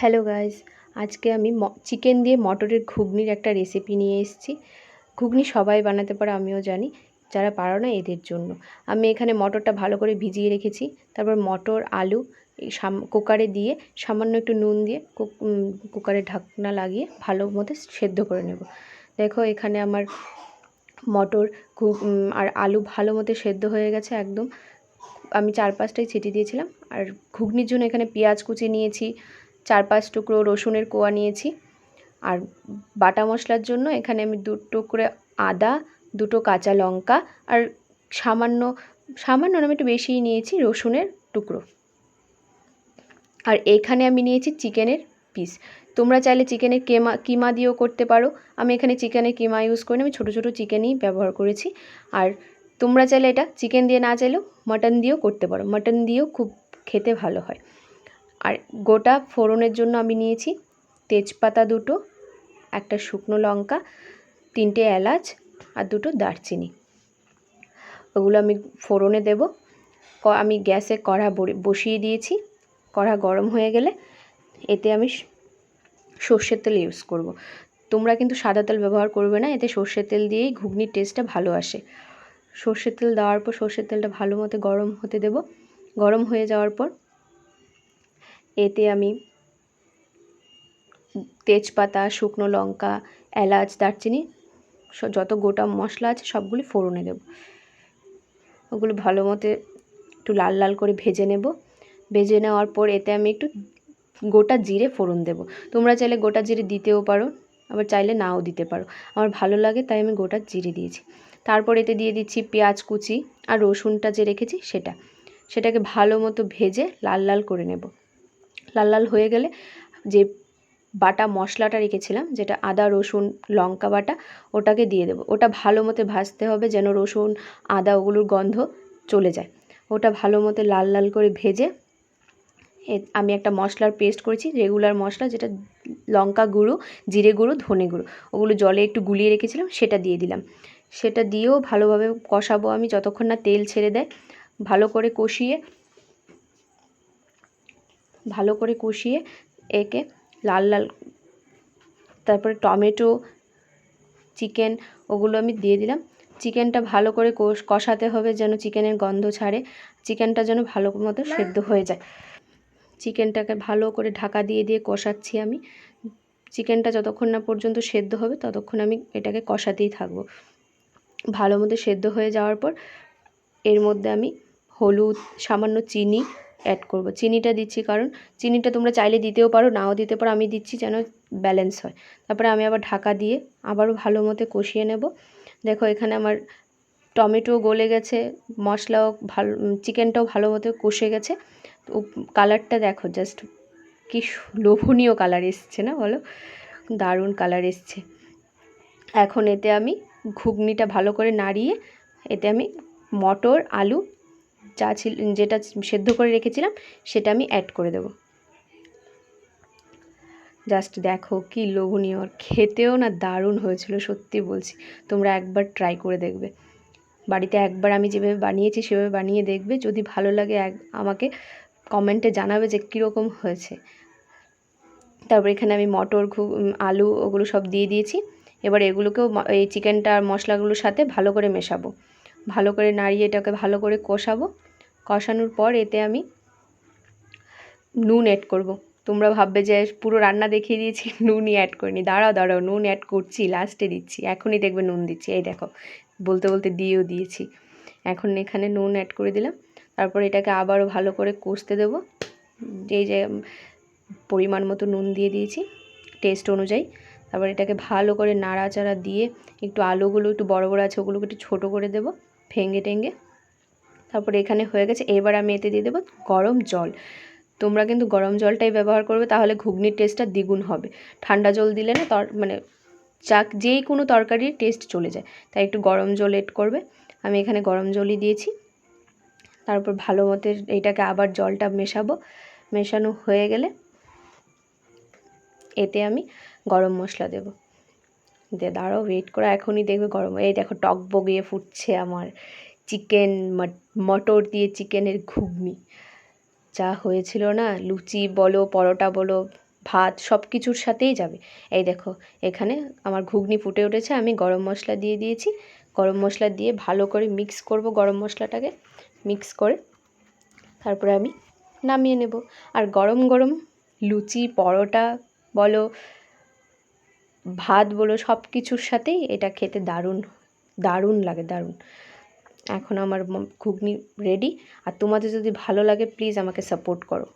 Hello guys, আজকে আমি chicken দিয়ে মটরের ঘুগনির একটা রেসিপি নিয়ে এসেছি। ঘুগনি সবাই বানাতে পারে, আমিও জানি, যারা পারো না এদের জন্য। আমি এখানে মটরটা ভালো করে ভিজিয়ে রেখেছি, তারপর মটর, আলু কুকারে দিয়ে সামান্য একটু নুন দিয়ে কুকারে ঢাকনা লাগিয়ে ভালো মতো সেদ্ধ করে নেব। দেখো এখানে আমার মটর আর আলু ভালো মতো সেদ্ধ হয়ে গেছে একদম। আমি চার পাঁচটাই ছিটি দিয়েছিলাম, আর ঘুগনির জন্য এখানে পেঁয়াজ কুচি নিয়েছি চার পাঁচ টুকরো রসুনের কোয়া নিয়েছি। আর বাটা মশলার জন্য এখানে আমি দু টুকরো আদা, দুটো কাঁচা লঙ্কা আর সামান্য সামান্য আমি একটু বেশিই নিয়েছি রসুনের টুকরো। আর এখানে আমি নিয়েছি চিকেনের পিস। তোমরা চাইলে চিকেনের কেমা, কিমা দিয়েও করতে পারো। আমি এখানে চিকেনের কিমা ইউজ করিনি, আমি ছোটো ছোটো চিকেনই ব্যবহার করেছি। আর তোমরা চাইলে এটা চিকেন দিয়ে না চাইলেও মাটন দিয়েও করতে পারো। মাটন দিয়েও খুব খেতে ভালো হয়। আর গোটা ফোড়নের জন্য আমি নিয়েছি তেজপাতা দুটো, একটা শুকনো লঙ্কা, তিনটে এলাচ আর দুটো দারচিনি। ওগুলো আমি ফোড়নে দেব। আমি গ্যাসে কড়া বসিয়ে দিয়েছি। কড়া গরম হয়ে গেলে এতে আমি সর্ষের তেল ইউজ করব। তোমরা কিন্তু সাদা তেল ব্যবহার করবে না, এতে সর্ষের তেল দিয়েই ঘুগনির টেস্টটা ভালো আসে। সর্ষের তেল দেওয়ার পর সর্ষের তেলটা ভালো মতো গরম হতে দেব। গরম হয়ে যাওয়ার পর এতে আমি তেজপাতা, শুকনো লঙ্কা, এলাচ, দারচিনি যত গোটা মশলা আছে সবগুলি ফোড়নে দেব। ওগুলো ভালো মতো একটু লাল লাল করে ভেজে নেব। ভেজে নেওয়ার পর এতে আমি একটু গোটা জিরে ফোড়ন দেব। তোমরা চাইলে গোটা জিরে দিতেও পারো, আবার চাইলে নাও দিতে পারো। আমার ভালো লাগে তাই আমি গোটা জিরে দিয়েছি। তারপর এতে দিয়ে দিচ্ছি পেঁয়াজ কুচি আর রসুনটা যে রেখেছি সেটা। সেটাকে ভালো মতো ভেজে লাল লাল করে নেব। লাল লাল হয়ে গেলে যে বাটা মশলাটা রেখেছিলাম, যেটা আদা, রসুন, লঙ্কা বাটা, ওটাকে দিয়ে দেবো। ওটা ভালো মতো ভাজতে হবে যেন রসুন, আদা ওগুলোর গন্ধ চলে যায়। ওটা ভালো মতো লাল লাল করে ভেজে আমি একটা মশলার পেস্ট করেছি, রেগুলার মশলা যেটা লঙ্কা গুঁড়ো, জিরে গুঁড়ো, ধনে গুঁড়ো, ওগুলো জলে একটু গুলিয়ে রেখেছিলাম, সেটা দিয়ে দিলাম। সেটা দিয়েও ভালোভাবে কষাবো আমি যতক্ষণ না তেল ছেড়ে দেয়। ভালো করে কষিয়ে ভালো করে কষিয়ে একে লাল লাল তারপরে টমেটো চিকেন ওগুলো আমি দিয়ে দিলাম। চিকেনটা ভালো করে কষাতে হবে যেন চিকেনের গন্ধ ছাড়ে। চিকেনটা যেন ভালো মতো সেদ্ধ হয়ে যায়। চিকেনটাকে ভালো করে ঢাকা দিয়ে দিয়ে কষাচ্ছি আমি। চিকেনটা যতক্ষণ না পর্যন্ত সেদ্ধ হবে ততক্ষণ আমি এটাকে কষাতেই থাকব। ভালো মতো সেদ্ধ হয়ে যাওয়ার পর এর মধ্যে আমি হলুদ সামান্য চিনি অ্যাড করব। চিনিটা দিচ্ছি কারণ চিনিটা তোমরা চাইলে দিতেও পারো, নাও দিতে পারো, আমি দিচ্ছি যেন ব্যালেন্স হয়। তারপরে আমি আবার ঢাকা দিয়ে আবারও ভালো মতো কষিয়ে নেব। দেখো এখানে আমার টমেটো গলে গেছে, মশলাও ভালো, চিকেনটাও ভালো মতো কষে গেছে। কালারটা দেখো জাস্ট কি লোভনীয় কালার এসছে না বলো? দারুণ কালার এসছে। এখন এতে আমি ঘুগনিটা ভালো করে নাড়িয়ে, এতে আমি মটর, আলু যা ছিল, যেটা সেদ্ধ করে রেখেছিলাম, সেটা আমি অ্যাড করে দেব। জাস্ট দেখো কি লোভনীয় খেতেও না দারুণ হয়েছিল, সত্যি বলছি। তোমরা একবার ট্রাই করে দেখবে। বাড়িতে একবার আমি যেভাবে বানিয়েছি, সেভাবে বানিয়ে দেখবে। যদি ভালো লাগে, এক, আমাকে কমেন্টে জানাবে যে কীরকম হয়েছে। তারপর এখানে আমি মটর আলু ওগুলো সব দিয়ে দিয়েছি। এবার এগুলোকেও এই চিকেনটা আর মশলাগুলোর সাথে ভালো করে মেশাবো। ভালো করে নাড়িয়ে এটাকে ভালো করে কষাবো। কষানোর পর এতে আমি নুন অ্যাড করব। তোমরা ভাববে যে পুরো রান্না দেখিয়ে দিয়েছি, নুনই অ্যাড করিনি। দাঁড়াও দাঁড়াও, নুন অ্যাড করছি লাস্টে দিচ্ছি। এখনই দেখবে নুন দিচ্ছি। এই দেখো, বলতে বলতে দিয়েও দিয়েছি। এখন এখানে নুন অ্যাড করে দিলাম। তারপর এটাকে আবারও ভালো করে কষতে দেবো। যেই যে পরিমাণ মতো নুন দিয়ে দিয়েছি টেস্ট অনুযায়ী। তারপর এটাকে ভালো করে নাড়াচাড়া দিয়ে একটু আলুগুলো, একটু বড় বড় আছে, ওগুলোকে একটু ছোটো করে দেবো। ভেঙে টেঙ্গে তারপরে এখানে হয়ে গেছে। এবার আমি এতে দিয়ে দেবো গরম জল। তোমরা কিন্তু গরম জলটাই ব্যবহার করবে, তাহলে ঘুগনির টেস্টটা দ্বিগুণ হবে। ঠান্ডা জল দিলে না তর মানে চাক যেই কোনো তরকারির টেস্ট চলে যায়। তাই একটু গরম জল এড করবে। আমি এখানে গরম জলই দিয়েছি। তারপর ভালো মতো এইটাকে আবার জলটা মেশাবো। মেশানো হয়ে গেলে এতে আমি গরম মশলা দেব। দিয়ে দাঁড়াও ওয়েট করে, এখনই দেখবে গরম এই দেখো, টক বগিয়ে ফুটছে আমার চিকেন মটর দিয়ে চিকেনের ঘুগনি। যা হয়েছিল না, লুচি বলো, পরোটা বলো, ভাত সব কিছুর সাথেই যাবে। এই দেখো, এখানে আমার ঘুগনি ফুটে উঠেছে, আমি গরম মশলা দিয়ে দিয়েছি। গরম মশলা দিয়ে ভালো করে মিক্স করব গরম মশলাটাকে মিক্স করে। তারপরে আমি নামিয়ে নেব। আর গরম গরম লুচি, পরোটা বলো ভাত বলো সব কিছুর সাথেই এটা খেতে দারুণ দারুণ লাগে, দারুণ। এখন আমার ঘুগনি রেডি আর তোমাদের যদি ভালো লাগে প্লিজ আমাকে সাপোর্ট করো।